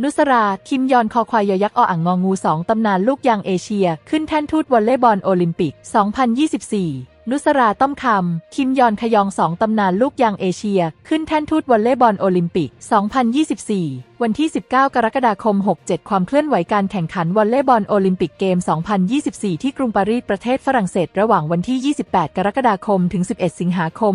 นุสรา คิมยอนคอควายยอยักษ์ออ่างงองูสองตำนานลูกยางเอเชีย ขึ้นแท่นทูตวอลเลย์บอลโอลิมปิก 2024 นุสราต้อมคำ คิมยอนขยองสองตำนานลูกยางเอเชีย ขึ้นแท่นทูตวอลเลย์บอลโอลิมปิก 2024 วันที่ 19 กรกฎาคม 67 ความเคลื่อนไหวการแข่งขันวอลเลย์บอลโอลิมปิกเกม 2024 ที่กรุงปารีสประเทศฝรั่งเศส ระหว่างวันที่ 28 กรกฎาคม ถึง 11 สิงหาคม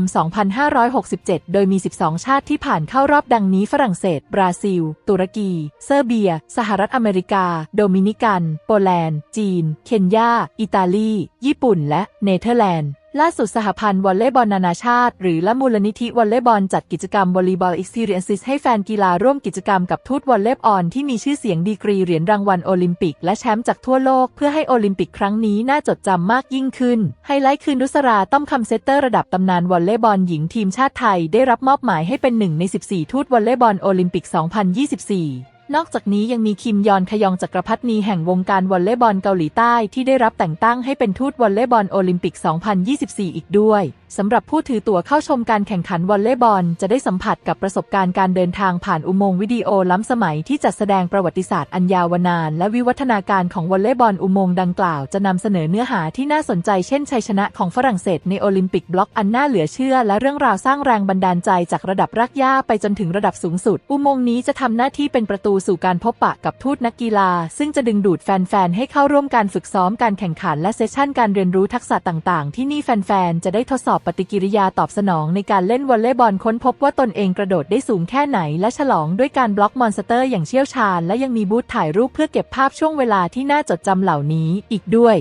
2567 โดยมี 12 ชาติที่ผ่านเข้ารอบดังนี้ฝรั่งเศส บราซิล ตุรกี เซอร์เบีย สหรัฐอเมริกา โดมินิกัน โปแลนด์ จีน เคนยา อิตาลี ญี่ปุ่น และเนเธอร์แลนด์ ล่าสุดสหพันธ์วอลเลย์บอลนานาชาติ หรือละมูลนิธิวอลเลย์บอลจัดกิจกรรมวอลลย์บอล Experiences ให้แฟนกีฬาร่วมกิจกรรมกับทูตวอลเลย์บอลที่มีชื่อเสียงดีกรีเหรียญรางวัลโอลิมปิก และแชมป์จากทั่วโลก เพื่อให้โอลิมปิกครั้งนี้น่าจดจำมากยิ่งขึ้น ไฮไลท์คือนุสราต้อมคำเซตเตอร์ระดับตำนานวอลเลย์บอลหญิงทีมชาติไทย ได้รับมอบหมายให้เป็นหนึ่งใน 14 ทูตวอลเลย์บอลโอลิมปิก 2024 นอกจากนี้ยังมีคิมยอนขยองจักรพัฒนีแห่งวงการวอลเลย์บอลเกาหลีใต้ที่ได้รับแต่งตั้งให้เป็นทูตวอลเลย์บอลโอลิมปิก 2024 อีกด้วยสำหรับผู้ถือตั๋วเข้าชมการแข่งขันวอลเลย์บอล จะได้สัมผัสกับประสบการณ์การเดินทางผ่านอุโมงค์วิดีโอล้ำสมัยที่จัดแสดงประวัติศาสตร์อันยาวนาน และวิวัฒนาการของวอลเลย์บอลอุโมงค์ดังกล่าวจะนำเสนอเนื้อหาที่น่าสนใจเช่นชัยชนะของฝรั่งเศสในโอลิมปิกบล็อกอันน่าเหลือเชื่อ และเรื่องราวสร้างแรงบันดาลใจจากระดับรากหญ้าไปจนถึงระดับสูงสุด อุโมงค์นี้จะทำหน้าที่เป็นประตูสู่การพบปะกับทูตนักกีฬา ซึ่งจะดึงดูดแฟนๆให้เข้าร่วมการฝึกซ้อมการแข่งขันและเซสชั่นการเรียนรู้ทักษะต่าง ๆ ที่นี่แฟนๆจะได้ทดสอบปฏิกิริยาตอบสนองในการเล่นวอลเลย์บอลค้นพบว่าตนเองกระโดดได้สูงแค่ไหน และฉลองด้วยการบล็อกมอนสเตอร์อย่างเชี่ยวชาญ และยังมีบูธถ่ายรูปเพื่อเก็บภาพช่วงเวลาที่น่าจดจำเหล่านี้อีกด้วย